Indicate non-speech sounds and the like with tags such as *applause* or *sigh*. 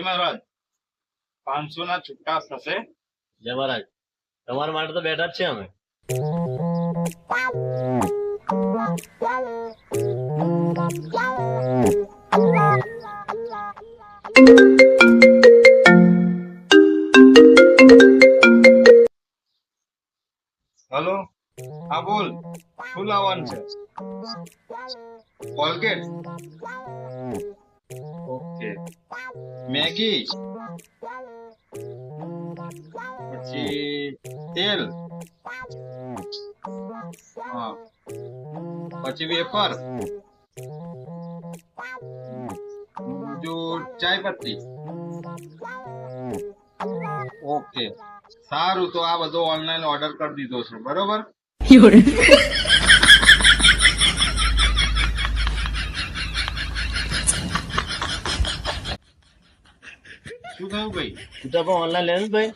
જય મહારાજ પાંચસો ના છુટ્ટા થશે જય મહારાજ તમારા માટે તો બેઠા જ છે અમે હલો હા બોલ શું લાવવાનું છે કોલગેટ ઓકે મેગી પછી તેલ હા પછી વેફર બીજું ચાય પત્તી ઓકે સારું તો આ બધો ઓનલાઈન ઓર્ડર કરી દીધો છે બરોબર *laughs* શું થયું ભાઈ? તું ઓનલાઈન લેવું ભાઈ.